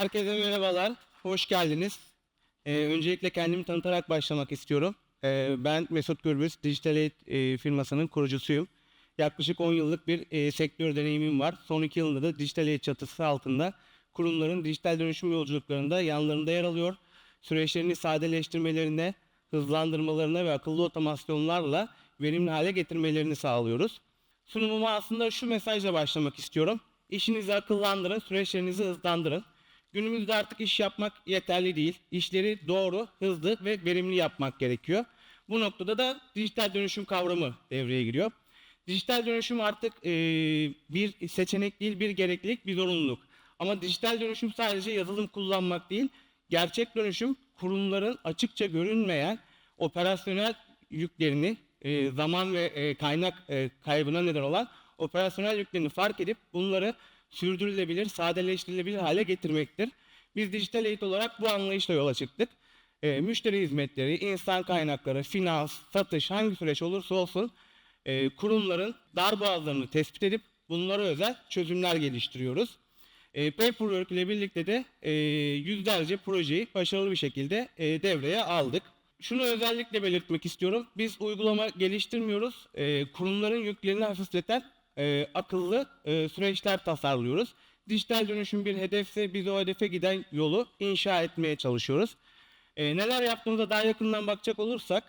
Herkese merhabalar, hoş geldiniz. Ee, öncelikle kendimi tanıtarak başlamak istiyorum. Ee, ben Mesut Gürbüz, Digital Aid e, firmasının kurucusuyum. Yaklaşık 10 yıllık bir e, sektör deneyimim var. Son 2 yılda da Digital Aid çatısı altında kurumların dijital dönüşüm yolculuklarında yanlarında yer alıyor. Süreçlerini sadeleştirmelerine, hızlandırmalarına ve akıllı otomasyonlarla verimli hale getirmelerini sağlıyoruz. Sunumuma aslında şu mesajla başlamak istiyorum. İşinizi akıllandırın, süreçlerinizi hızlandırın. Günümüzde artık iş yapmak yeterli değil. İşleri doğru, hızlı ve verimli yapmak gerekiyor. Bu noktada da dijital dönüşüm kavramı devreye giriyor. Dijital dönüşüm artık eee, bir seçenek değil, bir gereklilik, bir zorunluluk. Ama dijital dönüşüm sadece yazılım kullanmak değil, gerçek dönüşüm kurumların açıkça görünmeyen operasyonel yüklerini, eee, zaman ve eee, kaynak eee, kaybına neden olan operasyonel yüklerini fark edip bunları sürdürülebilir, sadeleştirilebilir hale getirmektir. Biz dijital eğitim olarak bu anlayışla yola çıktık. Eee, müşteri hizmetleri, insan kaynakları, finans, satış hangi süreç olursa olsun eee, kurumların darboğazlarını tespit edip bunlara özel çözümler geliştiriyoruz. E, Paperwork ile birlikte de e, yüzlerce projeyi başarılı bir şekilde e, devreye aldık. Şunu özellikle belirtmek istiyorum. Biz uygulama geliştirmiyoruz. E, kurumların yüklerini hafifleten e, akıllı e, süreçler tasarlıyoruz. Dijital dönüşüm bir hedefse biz o hedefe giden yolu inşa etmeye çalışıyoruz. E, neler yaptığımıza daha yakından bakacak olursak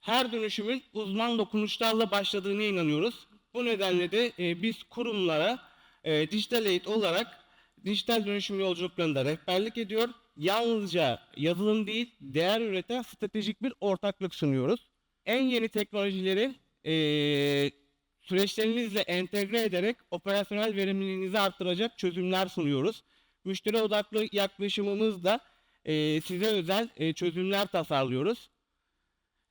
her dönüşümün uzman dokunuşlarla başladığına inanıyoruz. Bu nedenle de e, biz kurumlara e, dijital eğit olarak dijital dönüşüm yolculuklarında rehberlik ediyor. Yalnızca yazılım değil, değer üreten stratejik bir ortaklık sunuyoruz. En yeni teknolojileri e, süreçlerinizle entegre ederek operasyonel verimliliğinizi arttıracak çözümler sunuyoruz. Müşteri odaklı yaklaşımımızla e, size özel e, çözümler tasarlıyoruz.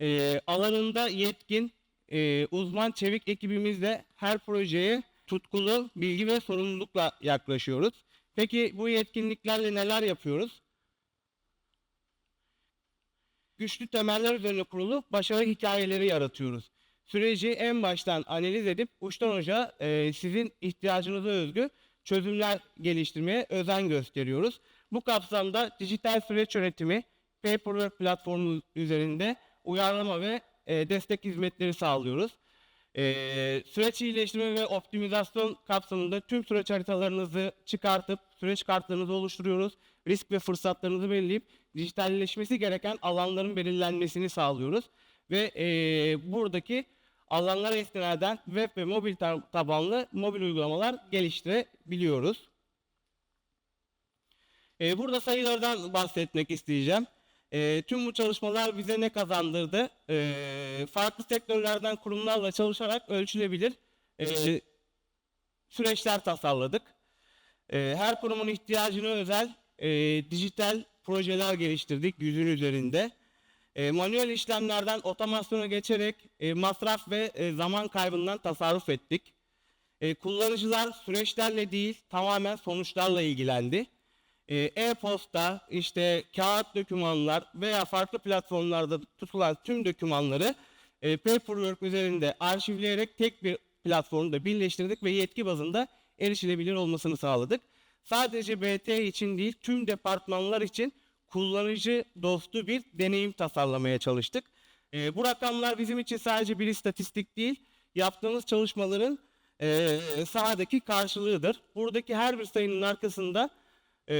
E, alanında yetkin, e, uzman çevik ekibimizle her projeye tutkulu, bilgi ve sorumlulukla yaklaşıyoruz. Peki bu yetkinliklerle neler yapıyoruz? Güçlü temeller üzerine kurulu başarı hikayeleri yaratıyoruz. Süreci en baştan analiz edip uçtan uca e, sizin ihtiyacınıza özgü çözümler geliştirmeye özen gösteriyoruz. Bu kapsamda dijital süreç yönetimi, Paperwork platformu üzerinde uyarlama ve e, destek hizmetleri sağlıyoruz. E, süreç iyileştirme ve optimizasyon kapsamında tüm süreç haritalarınızı çıkartıp süreç kartlarınızı oluşturuyoruz. Risk ve fırsatlarınızı belirleyip dijitalleşmesi gereken alanların belirlenmesini sağlıyoruz. Ve e, buradaki alanlara istinaden web ve mobil ta- tabanlı mobil uygulamalar geliştirebiliyoruz. E, burada sayılardan bahsetmek isteyeceğim. E, tüm bu çalışmalar bize ne kazandırdı? E, farklı sektörlerden kurumlarla çalışarak ölçülebilir e, süreçler tasarladık. E, her kurumun ihtiyacına özel e, dijital projeler geliştirdik yüzün üzerinde. E, manuel işlemlerden otomasyona geçerek e, masraf ve e, zaman kaybından tasarruf ettik. E, kullanıcılar süreçlerle değil tamamen sonuçlarla ilgilendi. E-posta, işte kağıt dokümanlar veya farklı platformlarda tutulan tüm dokümanları e, Paperwork üzerinde arşivleyerek tek bir platformda birleştirdik ve yetki bazında erişilebilir olmasını sağladık. Sadece BT için değil tüm departmanlar için kullanıcı dostu bir deneyim tasarlamaya çalıştık. E, bu rakamlar bizim için sadece bir istatistik değil, yaptığımız çalışmaların e, sahadaki karşılığıdır. Buradaki her bir sayının arkasında e,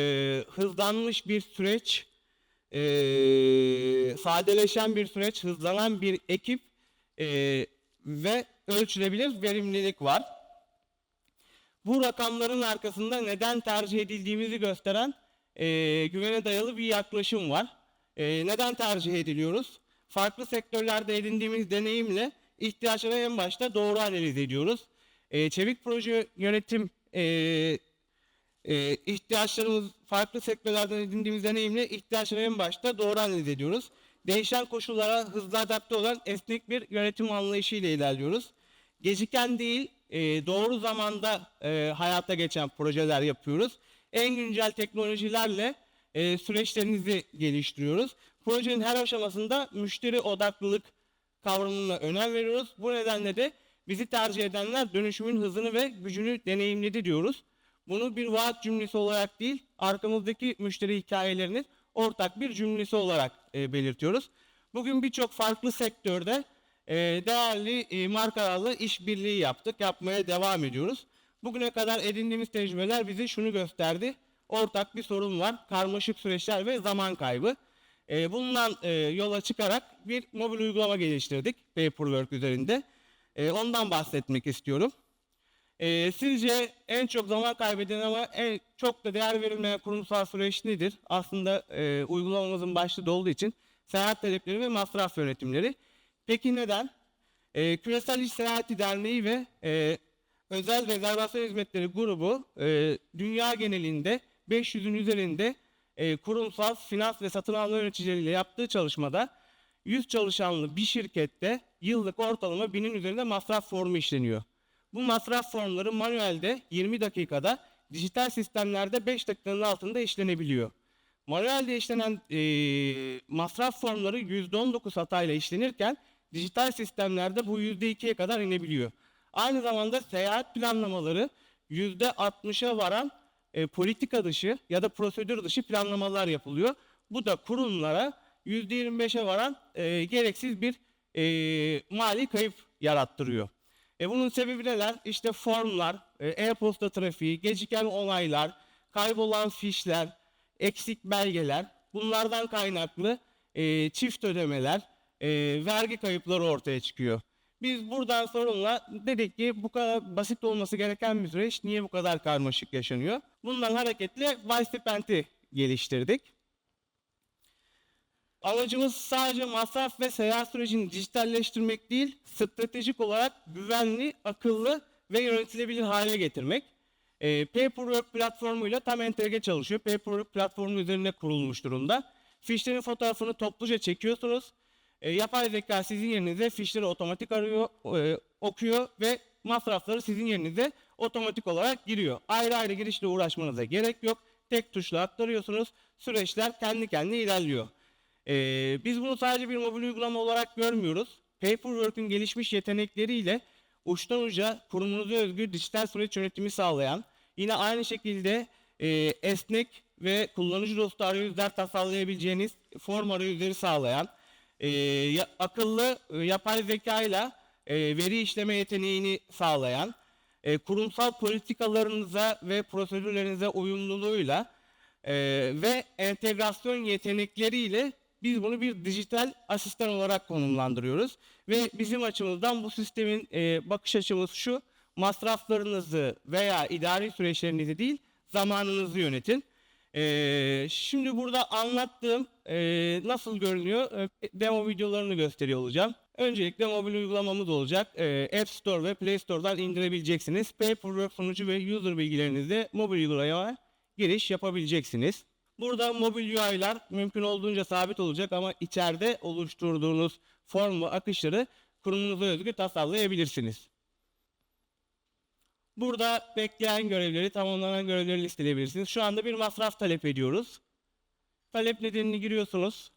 hızlanmış bir süreç, e, sadeleşen bir süreç, hızlanan bir ekip e, ve ölçülebilir verimlilik var. Bu rakamların arkasında neden tercih edildiğimizi gösteren e, güvene dayalı bir yaklaşım var. E, neden tercih ediliyoruz? Farklı sektörlerde edindiğimiz deneyimle ihtiyaçları en başta doğru analiz ediyoruz. E, çevik proje yönetim e, e, ihtiyaçlarımız farklı sektörlerden edindiğimiz deneyimle ihtiyaçları en başta doğru analiz ediyoruz. Değişen koşullara hızlı adapte olan esnek bir yönetim anlayışı ile ilerliyoruz. Geciken değil, e, doğru zamanda e, hayata geçen projeler yapıyoruz. En güncel teknolojilerle e, süreçlerinizi geliştiriyoruz. Projenin her aşamasında müşteri odaklılık kavramına önem veriyoruz. Bu nedenle de bizi tercih edenler dönüşümün hızını ve gücünü deneyimledi diyoruz. bunu bir vaat cümlesi olarak değil, arkamızdaki müşteri hikayelerinin ortak bir cümlesi olarak e, belirtiyoruz. Bugün birçok farklı sektörde e, değerli e, markalarla işbirliği yaptık, yapmaya devam ediyoruz. Bugüne kadar edindiğimiz tecrübeler bize şunu gösterdi. Ortak bir sorun var, karmaşık süreçler ve zaman kaybı. E, bundan e, yola çıkarak bir mobil uygulama geliştirdik Paperwork üzerinde. E, ondan bahsetmek istiyorum. Sizce en çok zaman kaybeden ama en çok da değer verilmeyen kurumsal süreç nedir? Aslında e, uygulamamızın başlığı olduğu için seyahat talepleri ve masraf yönetimleri. Peki neden? E, Küresel İş Seyahati Derneği ve e, Özel Rezervasyon Hizmetleri grubu e, dünya genelinde 500'ün üzerinde e, kurumsal finans ve satın alma yöneticileriyle yaptığı çalışmada 100 çalışanlı bir şirkette yıllık ortalama 1000'in üzerinde masraf formu işleniyor. Bu masraf formları manuelde 20 dakikada, dijital sistemlerde 5 dakikanın altında işlenebiliyor. Manuelde işlenen e, masraf formları %19 hatayla işlenirken dijital sistemlerde bu %2'ye kadar inebiliyor. Aynı zamanda seyahat planlamaları %60'a varan e, politika dışı ya da prosedür dışı planlamalar yapılıyor. Bu da kurumlara %25'e varan e, gereksiz bir e, mali kayıp yarattırıyor. E, bunun sebebi neler? İşte formlar, e, e-posta trafiği, geciken onaylar, kaybolan fişler, eksik belgeler, bunlardan kaynaklı e, çift ödemeler, e, vergi kayıpları ortaya çıkıyor. Biz buradan sorunla dedik ki bu kadar basit olması gereken bir süreç niye bu kadar karmaşık yaşanıyor? Bundan hareketle Vicepent'i geliştirdik. Amacımız sadece masraf ve seyahat sürecini dijitalleştirmek değil, stratejik olarak güvenli, akıllı ve yönetilebilir hale getirmek. E, Paperwork platformuyla tam entegre çalışıyor. Paperwork platformu üzerine kurulmuş durumda. Fişlerin fotoğrafını topluca çekiyorsunuz. E, yapay zeka sizin yerinize fişleri otomatik arıyor, e, okuyor ve masrafları sizin yerinize otomatik olarak giriyor. Ayrı ayrı girişle uğraşmanıza gerek yok. Tek tuşla aktarıyorsunuz. Süreçler kendi kendine ilerliyor. Ee, biz bunu sadece bir mobil uygulama olarak görmüyoruz. Paperwork'ün gelişmiş yetenekleriyle uçtan uca kurumunuza özgü dijital süreç yönetimi sağlayan, yine aynı şekilde e, esnek ve kullanıcı dostu arayüzler tasarlayabileceğiniz form arayüzleri sağlayan, e, akıllı e, yapay zeka ile veri işleme yeteneğini sağlayan, e, kurumsal politikalarınıza ve prosedürlerinize uyumluluğuyla e, ve entegrasyon yetenekleriyle biz bunu bir dijital asistan olarak konumlandırıyoruz. Ve bizim açımızdan bu sistemin e, bakış açımız şu, masraflarınızı veya idari süreçlerinizi değil, zamanınızı yönetin. E, şimdi burada anlattığım e, nasıl görünüyor demo videolarını gösteriyor olacağım. Öncelikle mobil uygulamamız olacak. E, App Store ve Play Store'dan indirebileceksiniz. Paperwork sunucu ve user bilgilerinizle mobil uygulamaya giriş yapabileceksiniz. Burada mobil UI'lar mümkün olduğunca sabit olacak ama içeride oluşturduğunuz form ve akışları kurumunuza özgü tasarlayabilirsiniz. Burada bekleyen görevleri, tamamlanan görevleri listeleyebilirsiniz. Şu anda bir masraf talep ediyoruz. Talep nedenini giriyorsunuz.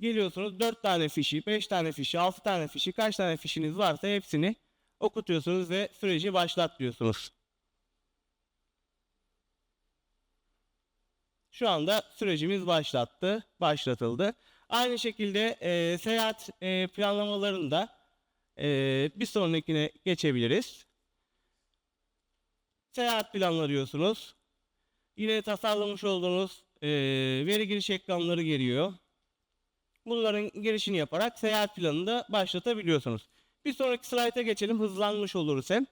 Geliyorsunuz 4 tane fişi, 5 tane fişi, 6 tane fişi, kaç tane fişiniz varsa hepsini okutuyorsunuz ve süreci başlat diyorsunuz. Şu anda sürecimiz başlattı, başlatıldı. Aynı şekilde e, seyahat e, planlamalarında e, bir sonrakine geçebiliriz. Seyahat planları diyorsunuz. Yine tasarlamış olduğunuz e, veri giriş ekranları geliyor. Bunların girişini yaparak seyahat planını da başlatabiliyorsunuz. Bir sonraki slayta geçelim. Hızlanmış oluruz hem.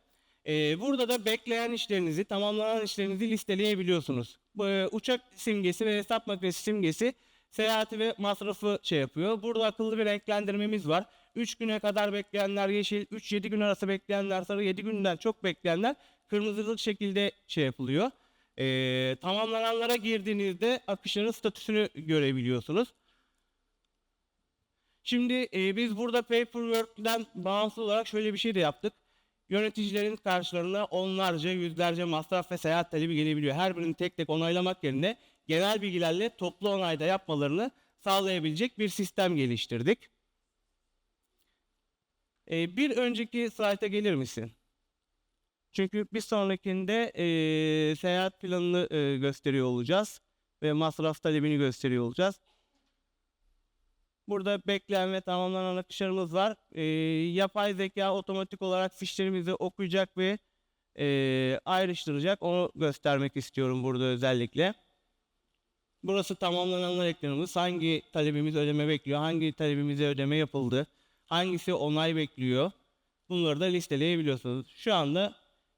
Ee, burada da bekleyen işlerinizi, tamamlanan işlerinizi listeleyebiliyorsunuz. Bu, e, uçak simgesi ve hesap makinesi simgesi seyahati ve masrafı şey yapıyor. Burada akıllı bir renklendirmemiz var. 3 güne kadar bekleyenler yeşil, 3-7 gün arası bekleyenler sarı, 7 günden çok bekleyenler kırmızılık şekilde şey yapılıyor. Ee, tamamlananlara girdiğinizde akışların statüsünü görebiliyorsunuz. Şimdi e, biz burada Paperwork'ten bağımsız olarak şöyle bir şey de yaptık. Yöneticilerin karşılarına onlarca, yüzlerce masraf ve seyahat talebi gelebiliyor. Her birini tek tek onaylamak yerine genel bilgilerle toplu onayda yapmalarını sağlayabilecek bir sistem geliştirdik. E, bir önceki slayta gelir misin? Çünkü bir sonrakinde e, seyahat planını e, gösteriyor olacağız ve masraf talebini gösteriyor olacağız. Burada bekleyen ve tamamlanan akışlarımız var. E, yapay zeka otomatik olarak fişlerimizi okuyacak ve e, ayrıştıracak. Onu göstermek istiyorum burada özellikle. Burası tamamlananlar ekranımız. Hangi talebimiz ödeme bekliyor, hangi talebimize ödeme yapıldı, hangisi onay bekliyor. Bunları da listeleyebiliyorsunuz. Şu anda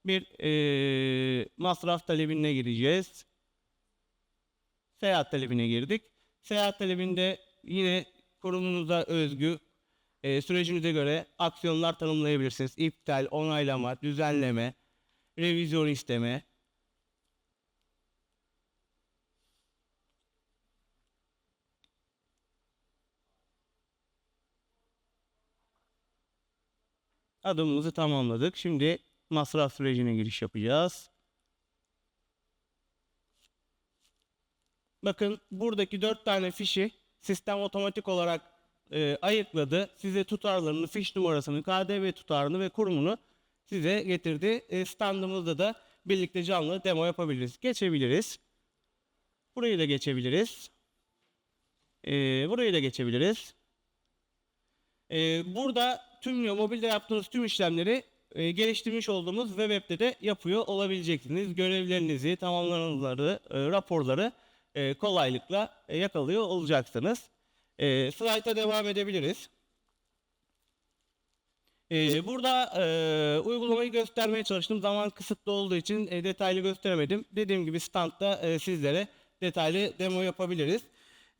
bir eee, masraf talebine gireceğiz. Seyahat talebine girdik. Seyahat talebinde yine kurumunuza özgü eee, sürecinize göre aksiyonlar tanımlayabilirsiniz. İptal, onaylama, düzenleme, revizyon isteme, adımımızı tamamladık. Şimdi masraf sürecine giriş yapacağız. Bakın buradaki dört tane fişi sistem otomatik olarak e, ayıkladı. Size tutarlarını, fiş numarasını, KDV tutarını ve kurumunu size getirdi. E, standımızda da birlikte canlı demo yapabiliriz. Geçebiliriz. Burayı da geçebiliriz. E, burayı da geçebiliriz. E, burada tüm mobilde yaptığınız tüm işlemleri e, geliştirmiş olduğumuz web app'te de yapıyor olabileceksiniz. Görevlerinizi, tamamlananları, e, raporları e, kolaylıkla e, yakalıyor olacaksınız. E, slayta devam edebiliriz. E, burada e, uygulamayı göstermeye çalıştım. Zaman kısıtlı olduğu için e, detaylı gösteremedim. Dediğim gibi standta e, sizlere detaylı demo yapabiliriz.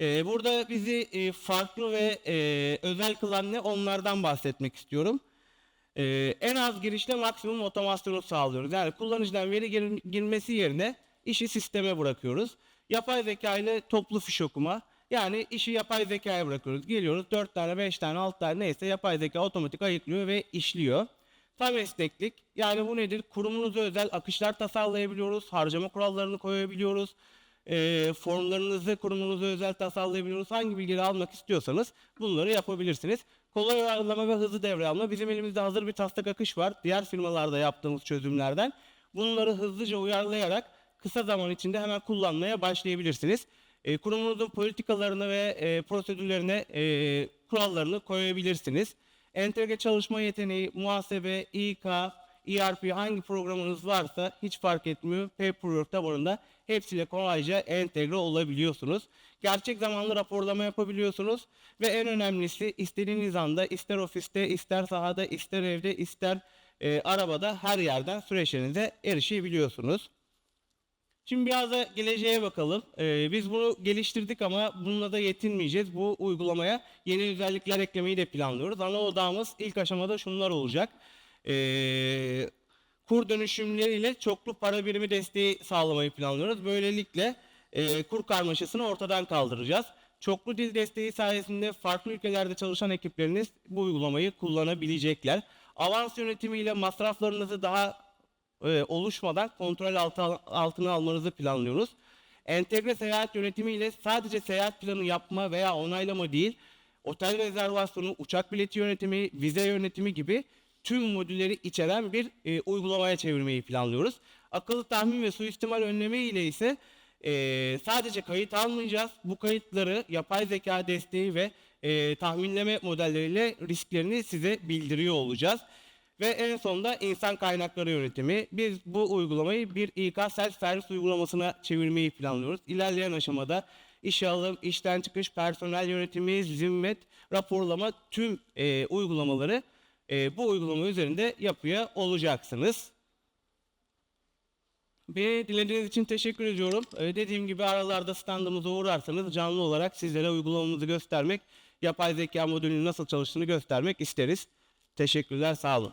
E, burada bizi e, farklı ve e, özel kılan ne onlardan bahsetmek istiyorum. Ee, en az girişte maksimum otomasyonu sağlıyoruz. Yani kullanıcıdan veri gir- girmesi yerine işi sisteme bırakıyoruz. Yapay zeka ile toplu fiş okuma. Yani işi yapay zekaya bırakıyoruz. Geliyoruz 4 tane, 5 tane, 6 tane neyse yapay zeka otomatik ayıklıyor ve işliyor. Tam esneklik. Yani bu nedir? Kurumunuza özel akışlar tasarlayabiliyoruz. Harcama kurallarını koyabiliyoruz. E, formlarınızı kurumunuza özel tasarlayabiliyoruz. Hangi bilgileri almak istiyorsanız bunları yapabilirsiniz. Kolay uyarlama ve hızlı devre alma. Bizim elimizde hazır bir taslak akış var. Diğer firmalarda yaptığımız çözümlerden. Bunları hızlıca uyarlayarak kısa zaman içinde hemen kullanmaya başlayabilirsiniz. E, kurumunuzun politikalarını ve e, prosedürlerine e, kurallarını koyabilirsiniz. Entegre çalışma yeteneği, muhasebe, İK, ERP hangi programınız varsa hiç fark etmiyor. Paperwork tabanında hepsiyle kolayca entegre olabiliyorsunuz. Gerçek zamanlı raporlama yapabiliyorsunuz ve en önemlisi istediğiniz anda ister ofiste, ister sahada, ister evde, ister e, arabada her yerden süreçlerinize erişebiliyorsunuz. Şimdi biraz da geleceğe bakalım. Ee, biz bunu geliştirdik ama bununla da yetinmeyeceğiz. Bu uygulamaya yeni özellikler eklemeyi de planlıyoruz. Ana odağımız ilk aşamada şunlar olacak. Ee, kur dönüşümleriyle çoklu para birimi desteği sağlamayı planlıyoruz. Böylelikle e, kur karmaşasını ortadan kaldıracağız. Çoklu dil desteği sayesinde farklı ülkelerde çalışan ekipleriniz bu uygulamayı kullanabilecekler. Avans yönetimiyle masraflarınızı daha e, oluşmadan kontrol altı, altına almanızı planlıyoruz. Entegre seyahat yönetimiyle sadece seyahat planı yapma veya onaylama değil, otel rezervasyonu, uçak bileti yönetimi, vize yönetimi gibi tüm modülleri içeren bir e, uygulamaya çevirmeyi planlıyoruz. Akıllı tahmin ve suistimal önleme ile ise e, sadece kayıt almayacağız. Bu kayıtları yapay zeka desteği ve e, tahminleme modelleriyle risklerini size bildiriyor olacağız. Ve en sonunda insan kaynakları yönetimi. Biz bu uygulamayı bir İK self servis uygulamasına çevirmeyi planlıyoruz. İlerleyen aşamada işe alım, işten çıkış, personel yönetimi, zimmet, raporlama tüm e, uygulamaları e, bu uygulama üzerinde yapıyor olacaksınız. Beni dinlediğiniz için teşekkür ediyorum. Ee, dediğim gibi aralarda standımıza uğrarsanız canlı olarak sizlere uygulamamızı göstermek, yapay zeka modülünün nasıl çalıştığını göstermek isteriz. Teşekkürler, sağ olun.